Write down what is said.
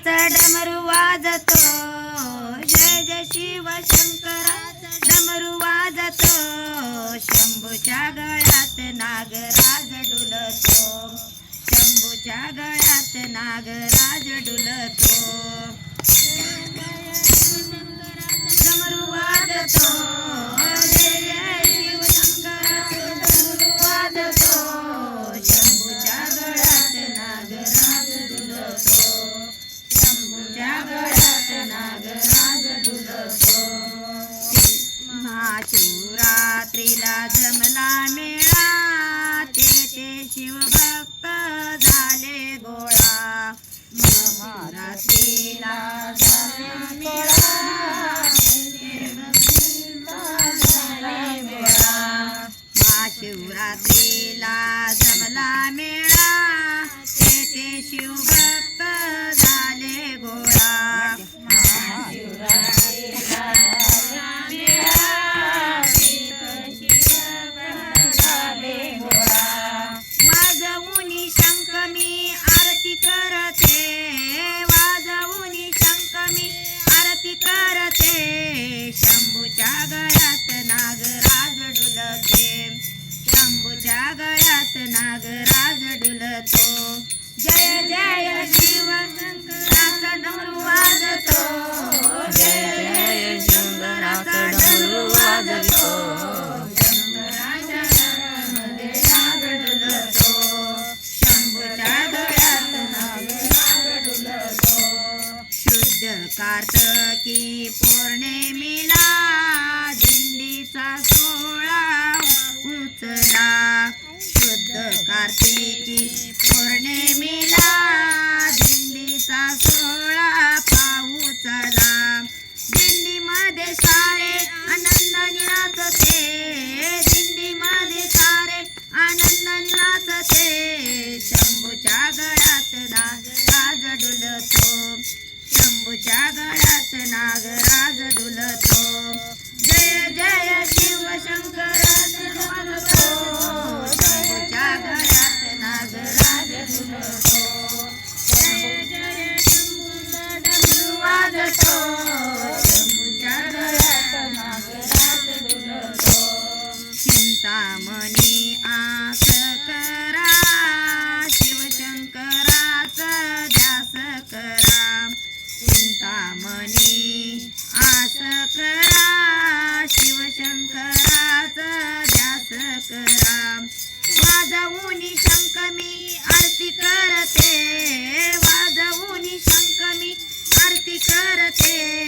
शंकराचा डमरू वाजतो. जय जय शिव शंकराचा डमरू वाजतो. शंभूच्या गळ्यात नागराज डुलतो. शंभूच्या गळ्यात नागराज डुलतो. डमरू वाजतो. तेथे शिवभक्त झाले गोळा. महारात्रीला जमला मेळा तेथे भक्त झाले जमला मेळा. तेथे शिवभक्त जय जय शिव डमरू वाजतो. जय जय शंकराचा डमरू वाजतो. शंकराच्या डुलतो. शंभूच्या गळ्यात डुलतो. शुद्ध कार्तकी पौर्णिमेला दिंडीचा सोहळा उचला. शुद्ध कार्तिकी पौर्णिमेला दिंडीचा सोळा पाहू चला. दिंडीमध्ये सारे आनंद नाचते दिंडीमध्ये सारे आनंद नाचते शंभूच्या गळ्यात नागराज डुलतो. शंभूच्या गळ्यात नागराज डुलतो. कामनी आस करा शिवशंकराच ध्यास करा. चिंतामणी आस करा शिवशंकराच ध्यास करा. वाजवून शंक मी आरती करते वाजवून शंक मी आरती करते.